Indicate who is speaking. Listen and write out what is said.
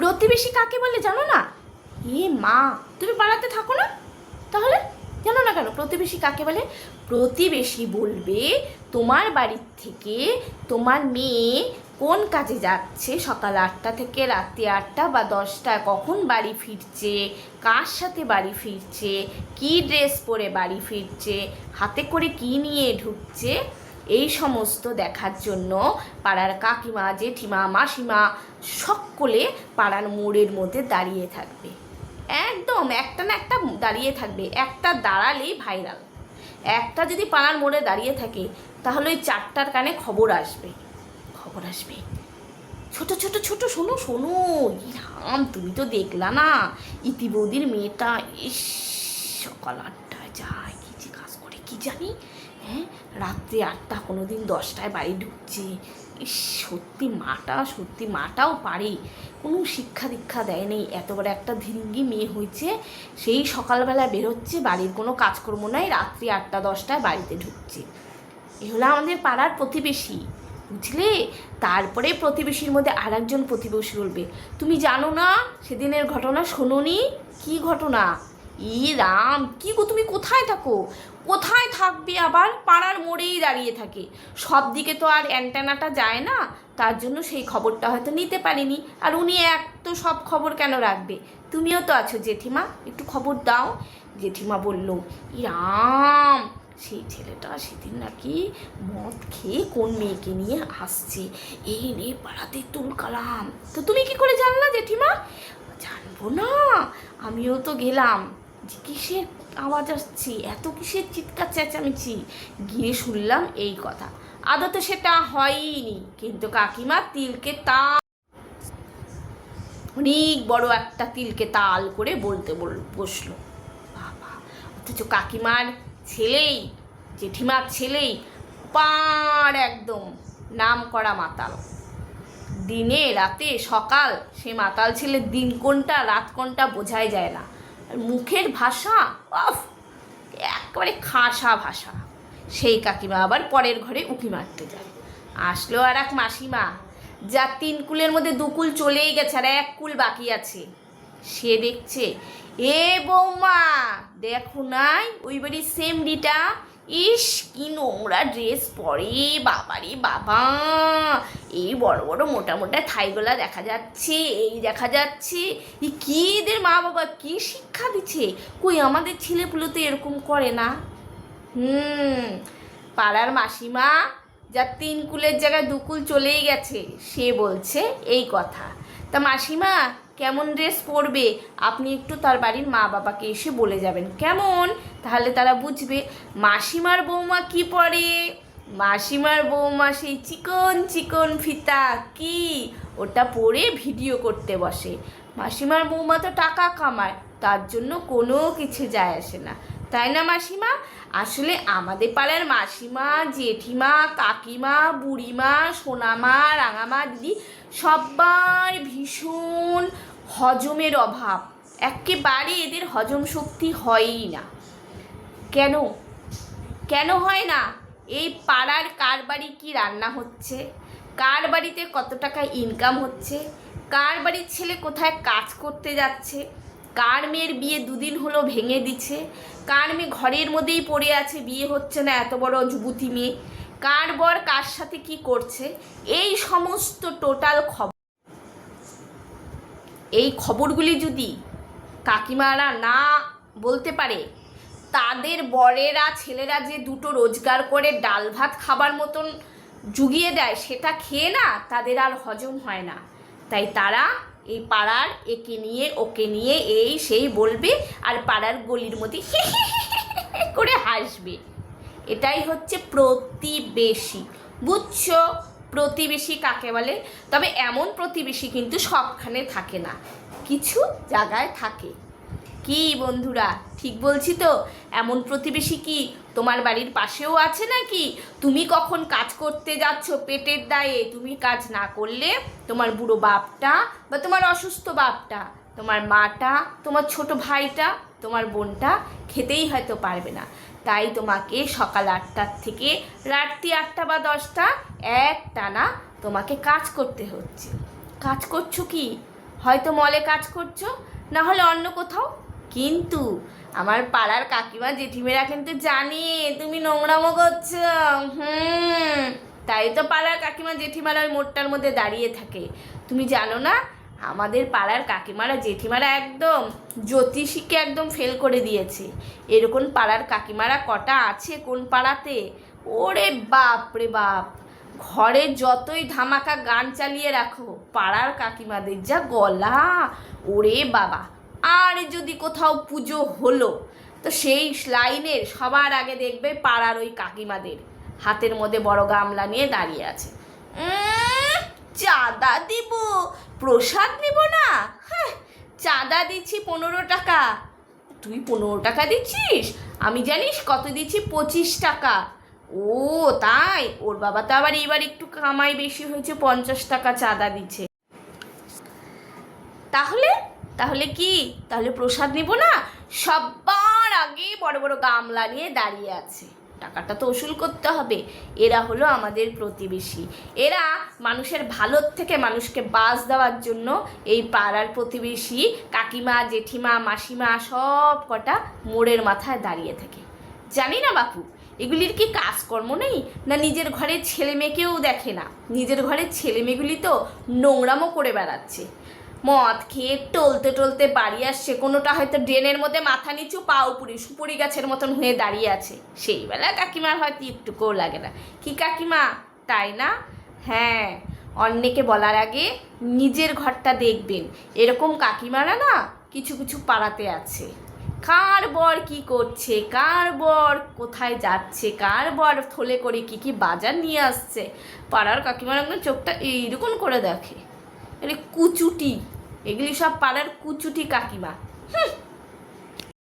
Speaker 1: প্রতিবেশী কাকে বলে জানো না? এ মা, তুমি পাড়াতে থাকো না? তাহলে জানো না কেন প্রতিবেশী কাকে বলে? প্রতিবেশী বলবে, তোমার বাড়ির থেকে তোমার মেয়ে কোন কাজে যাচ্ছে? সকাল আটটা থেকে রাত্রি আটটা বা দশটা কখন বাড়ি ফিরছে? কার সাথে বাড়ি ফিরছে? কী ড্রেস পরে বাড়ি ফিরছে? হাতে করে কী নিয়ে ঢুকছে? এই সমস্ত দেখার জন্য পাড়ার কাকিমা, জেঠিমা, মাসিমা সকলে পাড়ার মোড়ের মধ্যে দাঁড়িয়ে থাকবে। একদম একটা না একটা দাঁড়িয়ে থাকবে, একটা দাঁড়ালেই ভাইরাল একটা যদি পাড়ার মোড়ে দাঁড়িয়ে থাকে, তাহলে ওই চারটার কানে খবর আসবে। খবর আসবে। ছোট ছোট ছোট, শোনো শোনো রাম, তুমি তো দেখলা না? ইতি বৌদির মেয়েটা, ইস, সকাল আটটায় যায়, কি যে কাজ করে, কি জানি? হ্যাঁ রাত্রি আটটা কোনো দিন দশটায় বাড়ি ঢুকছে। ইস, সত্যি মাটা, সত্যি মাটাও পারে। কোনো শিক্ষা দীক্ষা দেয় নেই। এত বড় একটা ধিঙ্গি মেয়ে হয়েছে, সেই সকালবেলা বেরোচ্ছে, বাড়ির কোনো কাজকর্ম নাই, রাত্রি আটটা, দশটায় বাড়িতে ঢুকছে। এ হলো আমাদের পাড়ার প্রতিবেশী। বুঝলে? তারপরে প্রতিবেশীর মধ্যে আর একজন প্রতিবেশী বলবে, তুমি জানো না, সেদিনের ঘটনা শোনোনি? কি ঘটনা? ই রাম কি গো তুমি কোথায় থাকো? কোথায় থাকবে আবার? পাড়ার মোড়েই দাঁড়িয়ে থাকে। সব দিকে তো আর অ্যান্টেনাটা যায় না, তার জন্য সেই খবরটা হয়তো নিতে পারিনি। আর উনি এক তো সব খবর কেন রাখবে? তুমিও তো আছো জেঠিমা, একটু খবর দাও। জেঠিমা বলল ই রাম সেই ছেলেটা সেদিন নাকি মদ খেয়ে কোন মেয়েকে নিয়ে আসছে? এই নে পাড়াতে তুলকালাম তো তুমি কি করে জানলা জেঠিমা? জানব না, আমিও তো গেলাম। যে কিসের আওয়াজ আসছে? এত কিসের চিৎকার চেঁচামেচি? গিয়ে শুনলাম এই কথা। আদতে সেটা হয়নি, কিন্তু কাকিমা তিলকে তা অনেক বড় একটা তিলকে তাল করে বলতে বল- বসল। বাবা, অথচ কাকিমার ছেলেই, জেঠিমার ছেলেই পাড় একদম নাম করা মাতাল। দিনে রাতে সকাল, সে মাতাল ছেলের দিন কোনটা, রাত কোনটা বোঝাই যায় না। আর মুখের ভাষা অফ একেবারে খাসা ভাষা। সেই কাকিমা আবার পরের ঘরে উঁকি মারতে যায়। আসলো আর এক মাসিমা, যা তিন কুলের মধ্যে দুকুল চলেই গেছে আর এক কুল বাকি আছে। সে দেখছে, এ বৌমা, দেখো নাই, ওই বাড়ির সেমডিটা ইস, কি নোংরা ড্রেস পরে, বাবারে বাবা। এই বড় বড় মোটা মোটা থাইগুলা দেখা যাচ্ছে, এই দেখা যাচ্ছে। কি এদের মা বাবা, কি শিক্ষা দিচ্ছে? কই আমাদের ছেলেপুলে তো এরকম করে না। হুম, পাড়ার মাসিমা যার তিন কুলের জায়গায় দুকুল চলেই গেছে, সে বলছে এই কথা। তা মাসিমা কেমন ড্রেস পরবে, আপনি একটু তার বাড়ির মা বাবাকে এসে বলে যাবেন। কেমন? তাহলে তারা বুঝবে, মাসিমার বৌমা কি পরে? মাসিমার বৌমা সেই চিকন চিকন ফিতা, কি? ওটা পরে ভিডিও করতে বসে। মাসিমার বৌমা তো টাকা কামায়, তার জন্য কোনো কিছু যায় আসে না। তাই না মাসিমা? আসলে আমাদের পাড়ার মাসিমা, জেঠিমা, কাকিমা, বুড়িমা, সোনামা, রাঙামা, দিদি সবার ভীষণ হজমের অভাব। একেবারে এদের হজম শক্তি হয়ই না। কেন? কেন হয় না? এই পাড়ার কার বাড়ি কী রান্না হচ্ছে? কার বাড়িতে কত টাকা ইনকাম হচ্ছে? কার বাড়ির ছেলে কোথায় কাজ করতে যাচ্ছে? কার মেয়ের বিয়ে দুদিন হলো ভেঙে দিচ্ছে? কার মেয়ে ঘরের মধ্যেই পড়ে আছে, বিয়ে হচ্ছে না এত বড় যুবতী মেয়ে? কার বর কার সাথে কি করছে? এই সমস্ত টোটাল খবর এই খবরগুলি যদি কাকিমারা না বলতে পারে, তাদের বরেরা, ছেলেরা যে দুটো রোজগার করে ডাল ভাত খাবার মতন জুগিয়ে দেয়, সেটা খেয়ে না তাদের আর হজম হয় না। তাই তারা এই পাড়ার একে নিয়ে, ওকে নিয়ে এই সেই বলবে আর পাড়ার গলির মধ্যে করে হাসবে। এটাই হচ্ছে প্রতিবেশী। বুঝছ? প্রতিবেশী কাকে বলে? তবে এমন প্রতিবেশী কিন্তু সবখানে থাকে না। কিছু জায়গায় থাকে। কি বন্ধুরা, ঠিক বলছি তো? এমন প্রতিবেশী কি তোমার বাড়ির পাশেও আছে নাকি? তুমি কখন কাজ করতে যাচ্ছ পেটের দায়ে? তুমি কাজ না করলে তোমার বুড়ো বাপটা বা তোমার অসুস্থ বাপটা, তোমার মাটা, তোমার ছোট ভাইটা, তোমার বোনটা খেতেই হয়তো পারবে না। তাই তোমাকে সকাল আটটার থেকে রাত্রি আটটা বা দশটা এক টানা তোমাকে কাজ করতে হচ্ছে। কাজ করছ কি? হয়তো মলে কাজ করছ, না হলে অন্য কোথাও? কিন্তু আমার পাড়ার কাকিমা, জেঠিমেরা কিন্তু জানে, তুমি নোংরামো করছ। হুম, তাই তো পাড়ার কাকিমা, জেঠিমারা ওই মোড়টার মধ্যে দাঁড়িয়ে থাকে। তুমি জানো না আমাদের পাড়ার কাকিমারা, জেঠিমারা একদম জ্যোতিষীকে একদম ফেল করে দিয়েছে। এরকম পাড়ার কাকিমারা কটা আছে কোন পাড়াতে? ওরে বাপ রে বাপ! ঘরে যতই ধামাকা গান চালিয়ে রাখো, পাড়ার কাকিমাদের যা গলা, ওরে বাবা! আর যদি কোথাও পুজো হলো, তো সেই লাইনের সবার আগে দেখবে পাড়ার ওই কাকিমাদের। হাতের মধ্যে বড় গামলা নিয়ে দাঁড়িয়ে আছে। চাঁদা দিব, প্রসাদ নেব না? হ্যাঁ চাঁদা দিচ্ছি পনেরো টাকা। তুই পনেরো টাকা দিচ্ছিস? আমি জানিস কত দিচ্ছি? পঁচিশ টাকা। ও, তাই? ওর বাবা তো আবার এবার একটু কামাই বেশি হয়েছে, পঞ্চাশ টাকা চাঁদা দিচ্ছে। তাহলে? তাহলে কি? তাহলে প্রসাদ নিব না? সবার আগে বড় বড় গামলা নিয়ে দাঁড়িয়ে আছে। টাকাটা তো ওসুল করতে হবে। এরা হলো আমাদের প্রতিবেশী। এরা মানুষের ভালোর থেকে মানুষকে বাস দেওয়ার জন্য এই পাড়ার প্রতিবেশী, কাকিমা, জেঠিমা, মাসিমা সব কটা মোড়ের মাথায় দাঁড়িয়ে থাকে। জানি না বাপু, এগুলির কি কাজকর্ম নেই? না নিজের ঘরের ছেলে মেয়েকেও দেখে না? নিজের ঘরের ছেলে মেয়েগুলি তো নোংরামো করে বেড়াচ্ছে। মদ খেয়ে টলতে টলতে বাড়ি আসছে। কোনোটা হয়তো ড্রেনের মধ্যে মাথা নিচু, পা উপরে, সুপুরি গাছের মতন হয়ে দাঁড়িয়ে আছে। সেই বেলা কাকিমার হয়তো একটুকুও লাগে না। কি কাকিমা? তাই না? হ্যাঁ অন্যকে বলার আগে নিজের ঘরটা দেখবেন। এরকম কাকিমারা না কিছু কিছু পাড়াতে আছে। কার বর কি করছে? কার বর কোথায় যাচ্ছে? কার বর থলে করে কি কি বাজার নিয়ে আসছে? পাড়ার কাকিমার একদম চোখটা এইরকম করে দেখে। কুচুটি এগুলি সব পাড়ার কুচুটি কাকিমা। হুম